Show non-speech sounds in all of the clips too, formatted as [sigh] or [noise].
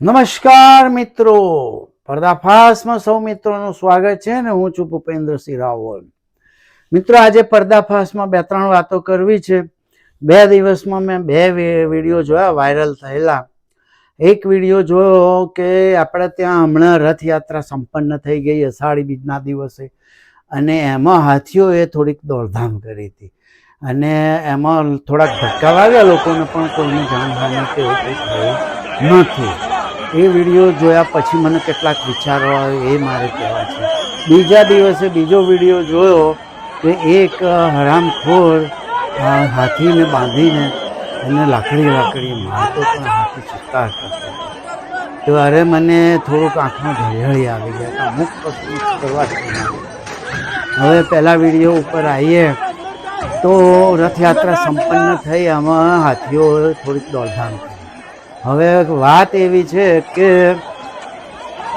નમસ્કાર મિત્રો. પર્દાફાશમાં સૌ મિત્રોનું સ્વાગત છે ને હું છું ભૂપેન્દ્રસિંહ રાવલ. મિત્રો, આજે પર્દાફાશમાં બે ત્રણ વાતો કરવી છે. બે દિવસમાં મેં બે વીડિયો જોયા, વાયરલ થયેલા. એક વીડિયો જોયો કે આપણે ત્યાં હમણાં રથયાત્રા સંપન્ન થઈ ગઈ અષાઢી બીજના દિવસે. અને એમાં હાથીઓએ થોડીક દોડધામ કરી હતી. અને એમાં થોડાક ધક્કા વાગ્યા, લોકોને પણ કોઈને જાનહાનિ કે એવું કંઈ થયું નથી. એ વીડિયો જોયા પછી મને કેટલાક વિચારો આવે, એ મારે કહેવા છે. બીજા દિવસે બીજો વીડિયો જોયો કે એક હરામખોર હાથીને બાંધીને એને લાકડી લાકડી મારતો પણ હાથી શિકાર કરતો ત્યારે મને થોડુંક આંખમાં ઝળહળી આવી ગયા અમુક વસ્તુ કરવા હવે પહેલાં વીડિયો ઉપર આવીએ તો રથયાત્રા સંપન્ન થઈ, આમાં હાથીઓ થોડીક દોડધામ કરી હવે વાત એવી છે કે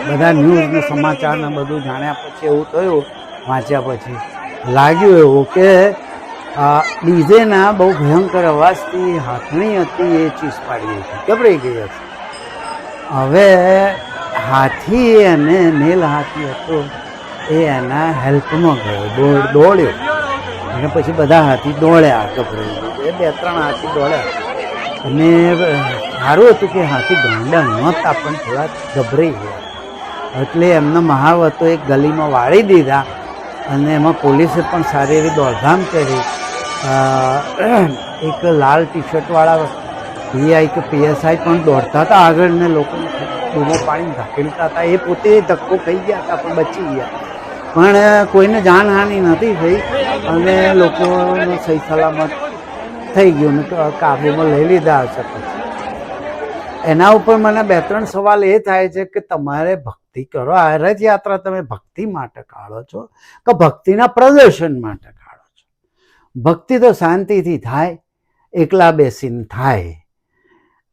બધા ન્યૂઝ ને સમાચાર ને બધું જાણ્યા પછી એવું થયું, વાંચ્યા પછી. લાગ્યું એવું કે ડીજેના બહુ ભયંકર અવાજથી હાથણી હતી એ ચીસ પાડી હતી. ગભરાઈ ગઈ હતી. હવે હાથી અને મેલ હાથી હતો, એ એના હેલ્પમાં ગયો દોડ્યો. અને પછી બધા હાથી દોડ્યા, ગભરાઈ એ બે, ત્રણ હાથી દોડ્યા. અને સારું હતું કે હાથી ગાંડા નહોતા પણ થોડા ગભરાઈ ગયા એટલે એમના મહાવતો એક ગલીમાં વાળી દીધા અને એમાં પોલીસે પણ સારી એવી દોડધામ કરી. એક લાલ ટી શર્ટવાળા પીઆઈ કે પીએસઆઈ પણ દોડતા હતા આગળ ને લોકોને બૂમો પાડીને ધકેલતા હતા. એ પોતે ધક્કો ખાઈ ગયા હતા, પણ બચી ગયા. પણ કોઈને જાનહાનિ નથી થઈ અને લોકોનું સહી સલામત થઈ ગયું ને કાબૂમાં લઈ લીધા હશે પછી. એના ઉપર મને બે ત્રણ સવાલ એ થાય છે કે તમારે ભક્તિ કરો આ રથયાત્રા તમે ભક્તિ માટે કાઢો છો કે ભક્તિના પ્રદર્શન માટે કાઢો છો? ભક્તિ તો શાંતિથી થાય, એકલા બેસીને થાય.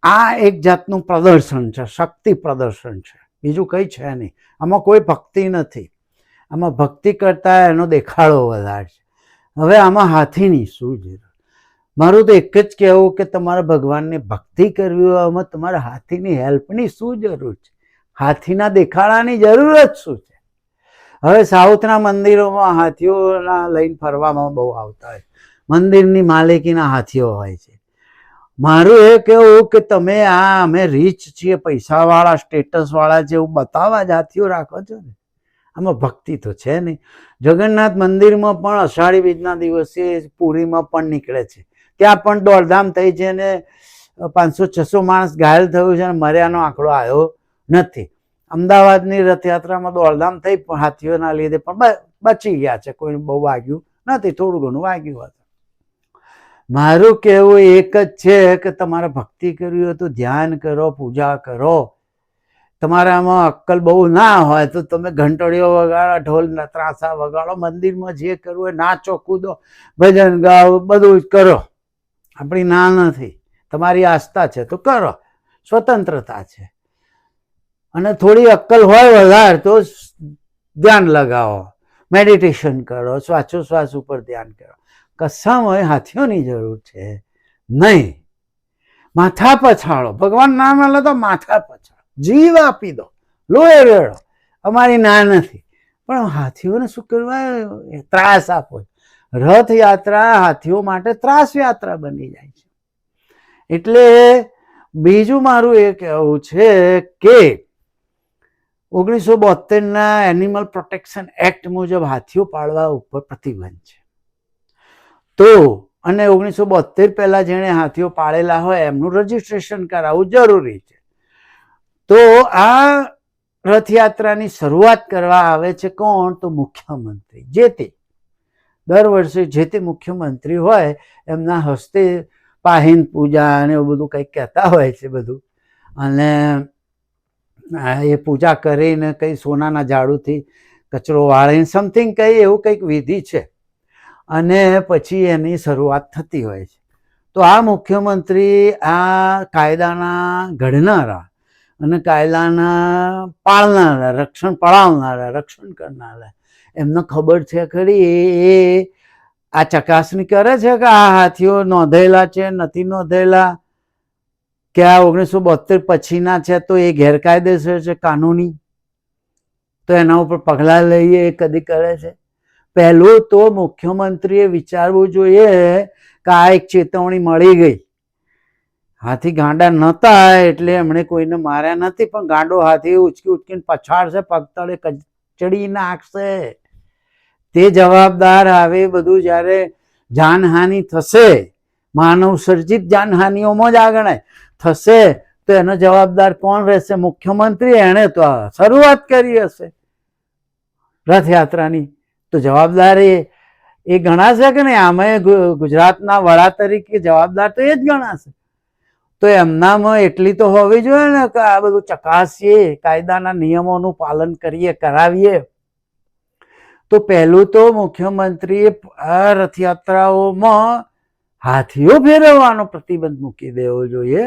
આ એક જાતનું પ્રદર્શન છે, શક્તિ પ્રદર્શન છે. બીજું કંઈ છે નહીં. આમાં કોઈ ભક્તિ નથી. આમાં ભક્તિ કરતાં એનો દેખાડો વધારે છે. હવે આમાં હાથીની શું જરૂર? મારું તો એક જ કહેવું કે તમારે ભગવાનની ભક્તિ કરવી હોય, આમાં તમારે હાથીની હેલ્પની શું જરૂર છે? હાથીના દેખાડાની જરૂર જ શું છે? હવે સાઉથના મંદિરોમાં હાથીઓના લઈને ફરવામાં બહુ આવતા હોય. મંદિરની માલિકીના હાથીઓ હોય છે. મારું એ કહેવું કે તમે આ અમે રીચ છીએ, પૈસાવાળા સ્ટેટસવાળા છે એવું બતાવવા જ હાથીઓ રાખો છો ને, આમાં ભક્તિ તો છે નહીં. જગન્નાથ મંદિરમાં પણ અષાઢી બીજના દિવસે પુરીમાં પણ નીકળે છે. ત્યાં પણ દોડધામ થઈ છે ને પાંચસો છસો માણસ ઘાયલ થયું છે અને મર્યાનો આંકડો આવ્યો નથી. અમદાવાદની રથયાત્રામાં દોડધામ થઈ પણ હાથીઓના લીધે પણ બચી ગયા છે. કોઈને બહુ વાગ્યું નથી, થોડું ઘણું વાગ્યું હતું. મારું કહેવું એક જ છે કે તમારે ભક્તિ કરવી હોય તો ધ્યાન કરો, પૂજા કરો. તમારામાં અક્કલ બહુ ના હોય તો તમે ઘંટડીઓ વગાડો, ઢોલ ત્રાસા વગાડો, મંદિરમાં જે કરવું હોય નાચો, કૂદો, ભજન ગાઓ, બધું જ કરો. આપણી ના નથી. તમારી આસ્થા છે તો કરો. સ્વતંત્રતા છે. અને થોડી અક્કલ હોય વધારે તો ધ્યાન લગાવો. મેડિટેશન કરો. શ્વાસોશ્વાસ ઉપર ધ્યાન કરો. કશામાં હાથીઓની જરૂર છે. નહીં. માથા પછાડો. ભગવાન નામ લે તો માથા પછાડો. જીવ આપી દો. લોહે રેડો. અમારી ના નથી. પણ હાથીઓને શું કરવા ત્રાસ આપો રથયાત્રા હાથીઓ માટે ત્રાસ યાત્રા બની જાય છે. એટલે બીજું મારું એ કહેવું છે કે ઓગણીસો બોતેરના એનિમલ પ્રોટેક્શન એક્ટ મુજબ હાથીઓ પાળવા ઉપર પ્રતિબંધ છે. તો અને ઓગણીસો બોતેર પહેલાં જેણે હાથીઓ પાળેલા હોય એમનું રજીસ્ટ્રેશન કરાવવું જરૂરી છે. તો આ રથયાત્રાની શરૂઆત કરવા આવે છે કોણ? તો મુખ્યમંત્રી. જે તે દર વર્ષે જે તે મુખ્યમંત્રી હોય, એમના હસ્તે પાહીન પૂજા અને એવું બધું કંઈક કહેતા હોય છે બધું. અને એ પૂજા કરીને કંઈ સોનાના ઝાડુથી કચરો વાળીને સમથિંગ કંઈ એવું કંઈક વિધિ છે. અને પછી એની શરૂઆત થતી હોય છે. તો આ મુખ્યમંત્રી આ કાયદાના ઘડનારા અને કાયદાના પાળનારા, રક્ષણ પળાવનારા રક્ષણ કરનારા એમને ખબર છે ખરી. એ આ ચકાસણી કરે છે કે આ હાથીઓ નોંધેલા છે, નથી નોંધેલા કે આ ઓગણીસો બોતેર પછીના છે તો એ ગેરકાયદેસર છે કાનૂની? તો એના ઉપર પગલાં લઈએ એ કદી કરે છે? પહેલું તો મુખ્યમંત્રીએ વિચારવું જોઈએ કે આ એક ચેતવણી મળી ગઈ. હાથી ગાંડા નહોતા એટલે એમણે કોઈને માર્યા નથી, પણ ગાંડો હાથી ઉચકી ઉચકીને પછાડશે, પગતળે કચડી નાખશે. તે જવાબદાર આવે બધું જ્યારે જાનહાનિ થશે, માનવ સર્જિત જાનહાનિઓમાં જ આ ગણાય થશે તો એનો જવાબદાર કોણ રહેશે? મુખ્યમંત્રી એણે તો શરૂઆત કરી હશે. રથયાત્રાની. તો જવાબદાર એ એ ગણાશે કે નહીં? આમે ગુજરાતના વડા તરીકે જવાબદાર તો એ જ ગણાશે. તો એમનામાં એટલી તો હોવી જોઈએ ને કે આ બધું ચકાસીએ, કાયદાના નિયમોનું પાલન કરીએ, કરાવીએ. તો પહેલું તો મુખ્યમંત્રીએ આ રથયાત્રાઓમાં હાથીઓ ફેરવવાનો પ્રતિબંધ મૂકી દેવો જોઈએ.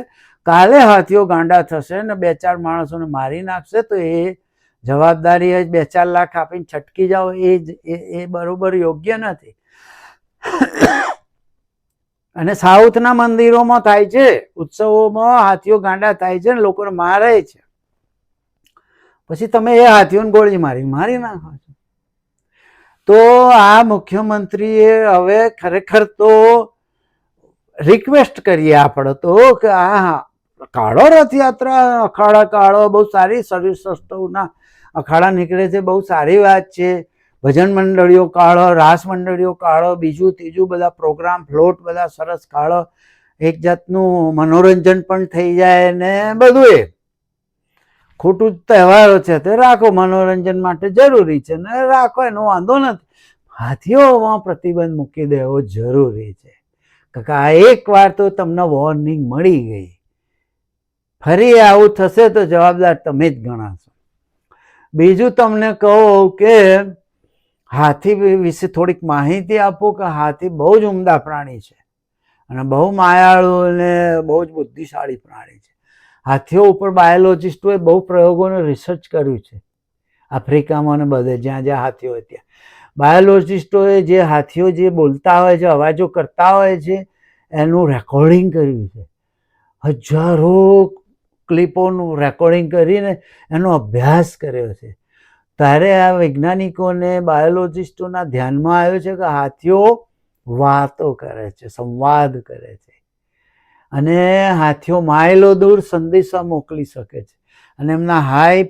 કાલે હાથીઓ ગાંડા થશે ને બે ચાર માણસોને મારી નાખશે તો એ જવાબદારી બે ચાર લાખ આપીને છટકી જાઓ એ એ બરોબર યોગ્ય નથી. અને સાઉથના મંદિરોમાં થાય છે, ઉત્સવોમાં હાથીઓ ગાંડા થાય છે ને લોકોને મારે છે. પછી તમે એ હાથીઓને ગોળી મારી મારી નાખો છો. તો આ મુખ્યમંત્રીએ હવે ખરેખર તો રિક્વેસ્ટ કરીએ આપણે તો કે આ કાળો રથયાત્રા, અખાડા કાળો, બહુ સારી સર્વિસ સસ્તવના અખાડા નીકળે છે, બહુ સારી વાત છે. ભજન મંડળીઓ કાળો, રાસ મંડળીઓ કાળો, બીજું, ત્રીજું બધા પ્રોગ્રામ ફ્લોટ બધા સરસ કાળો, એક જાતનું મનોરંજન પણ થઈ જાય ને બધું એ. ખોટું તહેવારો છે તે રાખો, મનોરંજન માટે જરૂરી છે ને રાખો, એનો વાંધો નથી. હાથીઓમાં પ્રતિબંધ મૂકી દેવો જરૂરી છે. કાકા, આ એક વાર તો તમને વોર્નિંગ મળી ગઈ. ફરી આવું થશે તો જવાબદાર તમે જ ગણાશો. બીજું તમને કહું કે હાથી વિશે થોડીક માહિતી આપો કે હાથી બહુ જ ઉમદા પ્રાણી છે. અને બહુ માયાળુ અને બહુ જ બુદ્ધિશાળી પ્રાણી છે. હાથીઓ ઉપર બાયોલોજિસ્ટોએ બહુ પ્રયોગોને રિસર્ચ કર્યું છે. આફ્રિકામાં અને બધે, જ્યાં જ્યાં હાથીઓ હોય ત્યાં બાયોલોજિસ્ટોએ જે હાથીઓ જે બોલતા હોય છે, અવાજો કરતા હોય છે, એનું રેકોર્ડિંગ કર્યું છે. હજારો ક્લિપોનું રેકોર્ડિંગ કરીને એનો અભ્યાસ કર્યો છે. ત્યારે આ વૈજ્ઞાનિકોને બાયોલોજિસ્ટોના ધ્યાનમાં આવ્યું છે કે હાથીઓ વાતો કરે છે, સંવાદ કરે છે. અને હાથીઓ માઇલો દૂર સંદેશા મોકલી શકે છે. અને એમના high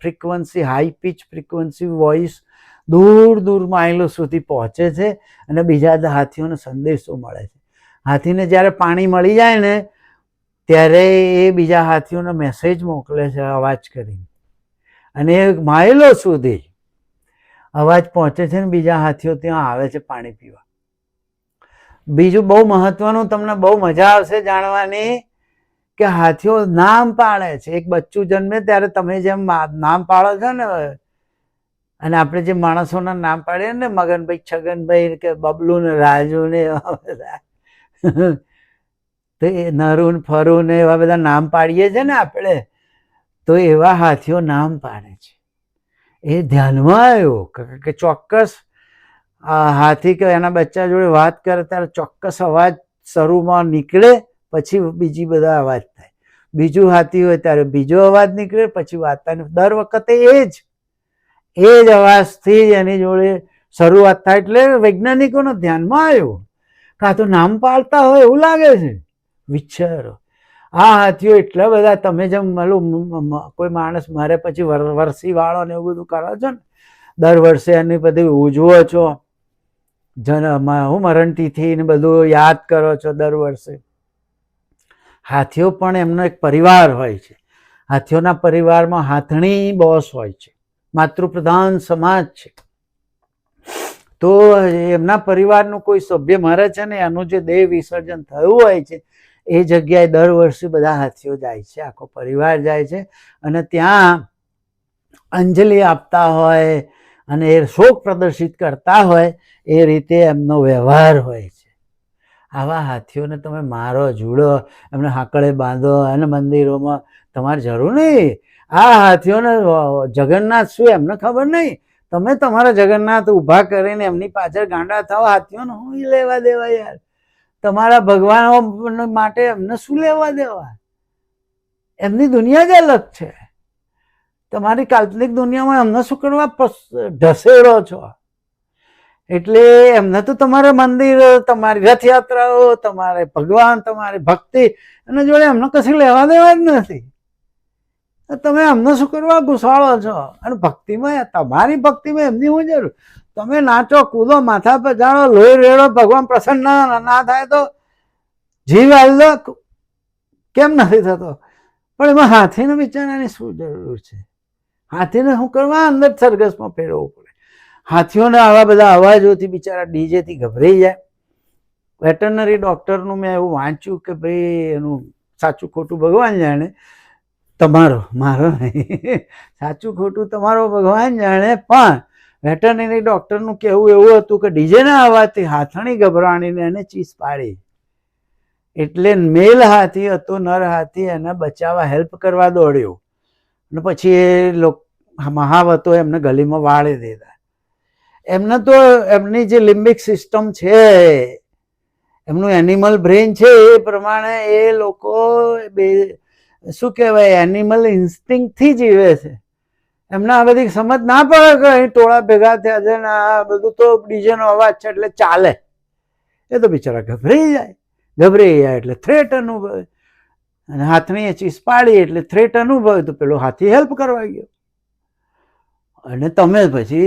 frequency, high pitch frequency, voice દૂર દૂર માઇલો સુધી પહોંચે છે અને બીજા હાથીઓને સંદેશો મળે છે. હાથીને જ્યારે પાણી મળી જાય ને, ત્યારે એ બીજા હાથીઓને મેસેજ મોકલે છે અવાજ કરીને. અને એ માઇલો સુધી અવાજ પહોંચે છે ને, બીજા હાથીઓ ત્યાં આવે છે પાણી પીવા. બીજું બહુ મહત્વનું, તમને બહુ મજા આવશે જાણવાની, કે હાથીઓ નામ પાડે છે. એક બચ્ચું જન્મે ત્યારે તમે જેમ નામ પાડો છો ને, અને આપણે જે માણસોના નામ પાડીએ ને, મગનભાઈ, છગનભાઈ કે બબલુ ને, રાજુ ને, એવા બધા. તો એ નરુ ફરુ ને, એવા બધા નામ પાડીએ છે ને આપણે, તો એવા હાથીઓ નામ પાડે છે. એ ધ્યાનમાં આવ્યું, કે- ચોક્કસ હાથી કે એના બચ્ચા જોડે વાત કરે ત્યારે ચોક્કસ અવાજ શરૂમાં નીકળે, પછી બીજી બધા અવાજ થાય. બીજું હાથી હોય ત્યારે બીજો અવાજ નીકળે, પછી થાય દર વખતે એ જ એ જ અવાજથી જ એની જોડે શરૂઆત થાય એટલે વૈજ્ઞાનિકોનો ધ્યાનમાં આવ્યું. કાં તો નામ પાડતા હોય એવું લાગે છે. વિચારો. આ હાથીઓ એટલા બધા, તમે જેમ મલું કોઈ માણસ મારે પછી વર- વરસી વાળો ને એવું બધું કરો છો ને, દર વર્ષે એની બધી ઉજવો છો. જન હું મરણતિથિ ને બધું યાદ કરો છો દર વર્ષે. હાથીઓ પણ એમનો એક પરિવાર હોય છે. હાથીઓના પરિવારમાં હાથણી બોસ હોય છે. માતૃપ્રધાન સમાજ છે. તો એમના પરિવારનું કોઈ સભ્ય મરે છે ને એનું જે દેહ વિસર્જન થયું હોય છે, એ જગ્યાએ દર વર્ષે બધા હાથીઓ જાય છે, આખો પરિવાર જાય છે. અને ત્યાં અંજલિ આપતા હોય અને એ શોક પ્રદર્શિત કરતા હોય, એ રીતે એમનો વ્યવહાર હોય છે. આવા હાથીઓને તમે મારો, જુડો, એમને હાકળે બાંધો, અને મંદિરોમાં તમારે જરૂર નહીં. આ હાથીઓને જગન્નાથ શું એમને ખબર નહીં? તમે તમારા જગન્નાથ ઊભા કરીને એમની પાછળ ગાંડા થાવ હાથીઓને હું લેવા દેવા યાર? તમારા ભગવાનો માટે એમને શું લેવા દેવા? એમની દુનિયા જ અલગ છે. તમારી કાલ્પનિક દુનિયામાં એમને શું કરવા ઢસેડો છો? એટલે એમને તો તમારે મંદિર, તમારી રથયાત્રાઓ, તમારે ભગવાન, તમારી ભક્તિ, એના જોડે એમને કશું લેવા દેવા જ નથી. તમે એમને શું કરવા ઘુસાડો છો? અને ભક્તિમાં, તમારી ભક્તિમાં એમની શું જરૂર? તમે નાચો, કૂદો, માથા પર જાણો લોહી રેડો, ભગવાન પ્રસન્ન ના થાય તો જીવ હાલ કેમ નથી થતો? પણ એમાં હાથીને બિચારાની શું જરૂર છે? હાથીને શું કરવા અંદર સરઘસમાં ફેરવવું પડે. હાથીઓને આવા બધા અવાજોથી બિચારા ડીજેથી ગભરાઈ જાય. વેટરનરી ડૉક્ટરનું મેં એવું વાંચ્યું કે ભાઈ એનું સાચું ખોટું ભગવાન જાણે તમારો, મારો નહીં. [laughs] સાચું ખોટું તમારો ભગવાન જાણે, પણ વેટરનરી ડૉક્ટરનું કહેવું એવું હતું કે ડીજેના અવાજથી હાથણી ગભરાણીને એને ચીસ પાડી. એટલે મેલ હાથી હતો, નર હાથી, એને બચાવવા હેલ્પ કરવા દોડ્યો. અને પછી એ લોક મહાવતો એમને ગલીમાં વાળી દીધા. એમને તો એમની જે લિમ્બિક સિસ્ટમ છે, એમનું એનિમલ બ્રેન છે, એ પ્રમાણે એ લોકો બે, શું કહેવાય એનિમલ ઇન્સ્ટિંગથી જીવે છે. એમને આ બધી સમજ ના પડે કે અહીં ટોળા ભેગા થયા છે ને આ બધું તો ડીજેનો અવાજ છે એટલે ચાલે. એ તો બિચારા ગભરાઈ જાય. ગભરાઈ જાય એટલે થ્રેટ અનુભવે. અને હાથની એ ચીસ પાડી એટલે થ્રેટ અનુભવે. તો પેલો હાથી હેલ્પ કરવા ગયો. અને તમે પછી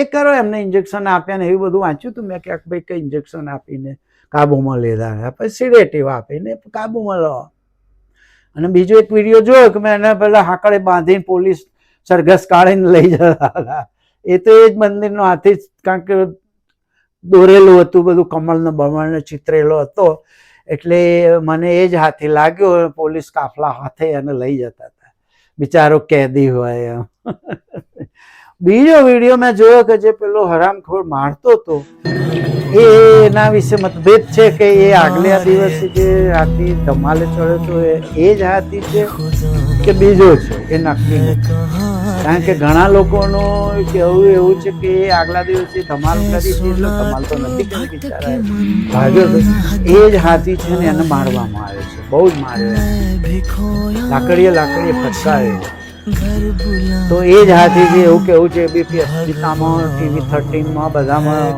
એ કરો એમને ઇન્જેક્શન આપ્યા ને એવું બધું વાંચ્યું હતું મેં ક્યાંક ભાઈ કંઈ ઇન્જેક્શન આપીને કાબુમાં લીધા પછી સિડેટિવ આપીને કાબુમાં લો. અને બીજો એક વીડિયો જોયો કે મેં એને પેલા હાકડે બાંધીને પોલીસ સરઘસ કાઢીને લઈ જતા. હતા એ તો એ જ મંદિરનો હાથી જ કારણ કે દોરેલું હતું, બધું કમળનો બમણને ચિતરેલો હતો. એટલે મને એ જ હાથી લાગ્યો, પોલીસ કાફલા હાથે એને લઈ જતા. હતા બિચારો કેદી હોય. બીજો વીડિયો મેં જોયો કે જે પેલો હરામખોર મારતો હતો એ એના વિશે મતભેદ છે કે એ આગલા દિવસે જે હાથી ધમાલે ચડ્યો હતો એ જ હાથી છે કે બીજો છે? એ નક્કી કારણ કે ઘણા લોકોનું કહેવું એવું છે કે આગલા દિવસે ધમાલ કરી એટલે ધમાલ તો નથી ભાગ્યો એ જ હાથી છે ને એને મારવામાં આવે છે. બહુ જ માર્યો લાકડીએ લાકડીએ ફટકાયો તો એ જ હાથી છે એવું કેવું છે એબીપી અસ્મિતામાં, ટીવી થર્ટીનમાં, બધામાં,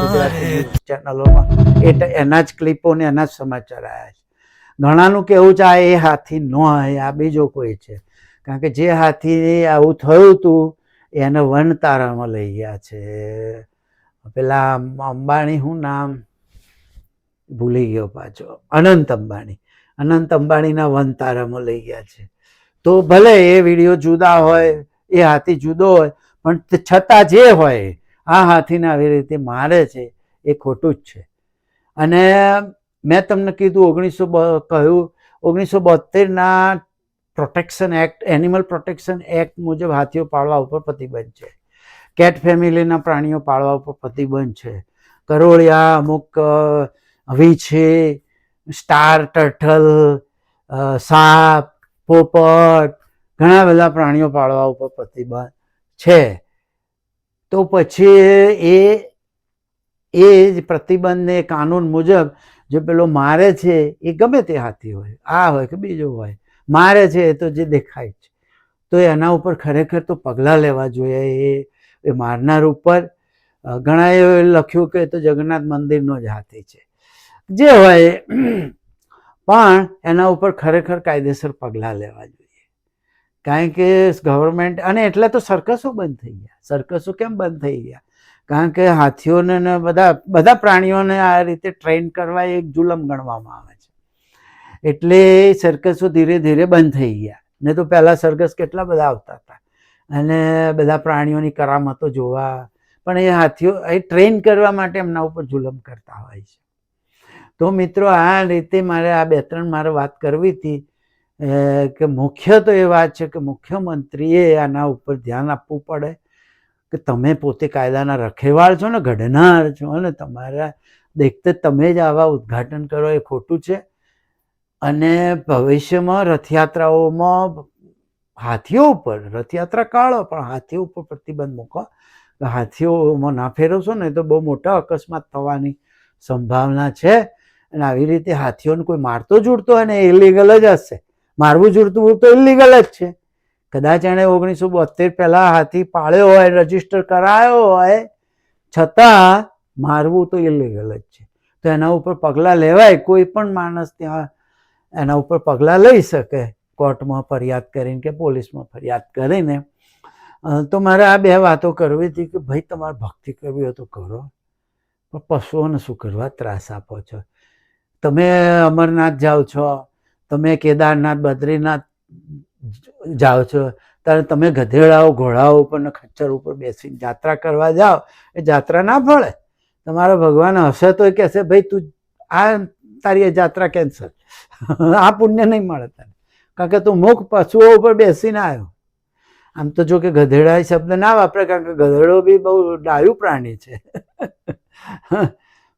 ગુજરાતી ચેનલોમાં, એ એના જ ક્લિપો ને એના જ સમાચાર આવ્યા છે. ઘણાનું કેવું છે આ એ હાથી ન આ બીજો કોઈ છે. કારણ કે જે હાથી આવું થયું હતું એને વન તારામાં લઈ ગયા છે. પેલા અંબાણી હું નામ ભૂલી ગયો પાછો. અનંત અંબાણી. અનંત અંબાણીના વન તારામાં લઈ ગયા છે. તો ભલે એ વીડિયો જુદા હોય, એ હાથી જુદો હોય, પણ છતાં જે હોય, આ હાથીને આવી રીતે મારે છે, એ ખોટું જ છે. અને મેં તમને કીધું ઓગણીસો કહ્યું, ઓગણીસો બોતેરના protection act, animal protection act મુજબ હાથીઓ પાળવા ઉપર પ્રતિબંધ છે. કેટ ફેમિલીના પ્રાણીઓ પાળવા ઉપર પ્રતિબંધ છે. કરોળિયા, અમુક વીછે સ્ટાર, ટર્ટલ સાપ, પોપટ, ઘણા બધા પ્રાણીઓ પાળવા ઉપર પ્રતિબંધ છે. તો પછી એ એ જ પ્રતિબંધને કાનૂન મુજબ જે પેલો મારે છે એ ગમે તે હાથી હોય, આ હોય કે બીજો હોય મારે છે એ તો જે દેખાય છે. તો એના ઉપર ખરેખર તો પગલાં લેવા જોઈએ. એ એ મારનાર ઉપર ઘણા એ લખ્યું કે તો જગન્નાથ મંદિરનો જ હાથી છે. જે હોય પણ એના ઉપર ખરેખર કાયદેસર પગલાં લેવા જોઈએ. કારણ કે ગવર્મેન્ટ, અને એટલે તો સર્કસો બંધ થઈ ગયા. સર્કસો કેમ બંધ થઈ ગયા? કારણ કે હાથીઓને બધા બધા પ્રાણીઓને આ રીતે ટ્રેન કરવા એક જુલમ ગણવામાં આવે એટલે સર્કસો ધીરે ધીરે બંધ થઈ ગયા. ને તો પહેલાં સર્કસ કેટલા બધા આવતા હતા. અને બધા પ્રાણીઓની કરામતો જોવા. પણ એ હાથીઓ, એ ટ્રેન કરવા માટે એમના ઉપર જુલમ કરતા હોય છે. તો મિત્રો, આ રીતે મારે આ બે ત્રણ મારે વાત કરવી હતી. કે મુખ્ય તો એ વાત છે કે મુખ્યમંત્રીએ આના ઉપર ધ્યાન આપવું પડે. કે તમે પોતે કાયદાના રખેવાળ છો ને, ઘડનાર છો અને તમારા, દેખતે તમે જ આવા ઉદ્ઘાટન કરો, એ ખોટું છે. અને ભવિષ્યમાં રથયાત્રાઓમાં હાથીઓ ઉપર, રથયાત્રા કાળો, પણ હાથીઓ ઉપર પ્રતિબંધ મૂકો. હાથીઓમાં ના ફેરવશો ને તો બહુ મોટા અકસ્માત થવાની સંભાવના છે. અને આવી રીતે હાથીઓને કોઈ મારતો જુડતો હોય ને ઇલીગલ જ હશે. મારવું જુડતું તો ઇલીગલ જ છે. કદાચ એણે ઓગણીસો બોતેર પહેલાં હાથી પાળ્યો હોય, રજિસ્ટર કરાયો હોય, છતાં મારવું તો ઇલીગલ જ છે. તો એના ઉપર પગલાં લેવાય કોઈ પણ માણસ ત્યાં એના ઉપર પગલાં લઈ શકે કોર્ટમાં ફરિયાદ કરીને કે પોલીસમાં ફરિયાદ કરીને. તો મારે આ બે વાતો કરવી હતી કે ભાઈ તમારે ભક્તિ કરવી હોય તો કરો, પણ પશુઓને શું કરવા ત્રાસ આપો છો? તમે અમરનાથ જાઓ છો, તમે કેદારનાથ, બદ્રીનાથ જાઓ છો, ત્યારે તમે ગધેડાઓ, ઘોડાઓ ઉપર ને ખચ્ચર ઉપર બેસીને જાત્રા કરવા જાઓ, એ જાત્રા ના ફળે. તમારો ભગવાન હશે તો એ કહેશે, ભાઈ તું આ તારી જાત્રા કેન્સલ. આ પુણ્ય નહીં મળે તને. કારણ કે તું મુખ પશુઓ ઉપર બેસીને આવ્યો. આમ તો જો કે ગધેડા શબ્દ ના વાપરે, કારણ કે ગધેડો બી બહુ ડાયું પ્રાણી છે.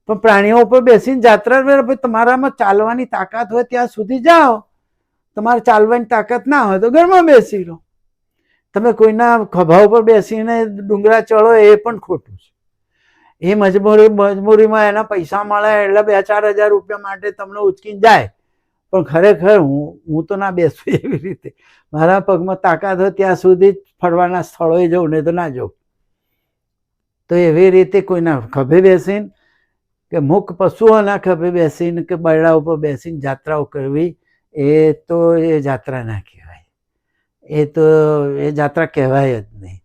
પણ પ્રાણીઓ ઉપર બેસીને જાત્રા તમારામાં ચાલવાની તાકાત હોય ત્યાં સુધી જાઓ. તમારે ચાલવાની તાકાત ના હોય તો ઘરમાં બેસી રહો. તમે કોઈના ખભા ઉપર બેસીને ડુંગરા ચડો એ પણ ખોટું છે. એ મજબૂરી, મજબૂરીમાં એના પૈસા મળે એટલે બે ચાર હજાર રૂપિયા માટે તમને ઉચકીને જાય. પણ ખરેખર હું હું તો ના બેસું એવી રીતે. મારા પગમાં તાકાત હોય ત્યાં સુધી જ ફરવાના સ્થળોએ જવું નહીં તો ના જવું તો એવી રીતે કોઈના ખભે બેસીને કે મુખ પશુઓના ખભે બેસીને કે બરડા ઉપર બેસીને જાત્રાઓ કરવી, એ તો એ જાત્રા ના કહેવાય. એ તો એ જાત્રા કહેવાય જ નહીં.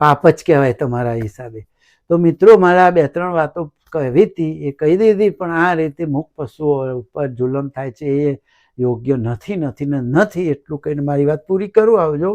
પાપ જ કહેવાય તમારા હિસાબે. તો મિત્રો, મારે બે ત્રણ વાતો કહેવી હતી, એ કહી દીધી, પણ આ રીતે મુખ પશુઓ ઉપર જુલમ થાય છે એ યોગ્ય નથી નથી ને નથી એટલું કહીને મારી વાત પૂરી કરું. આવજો.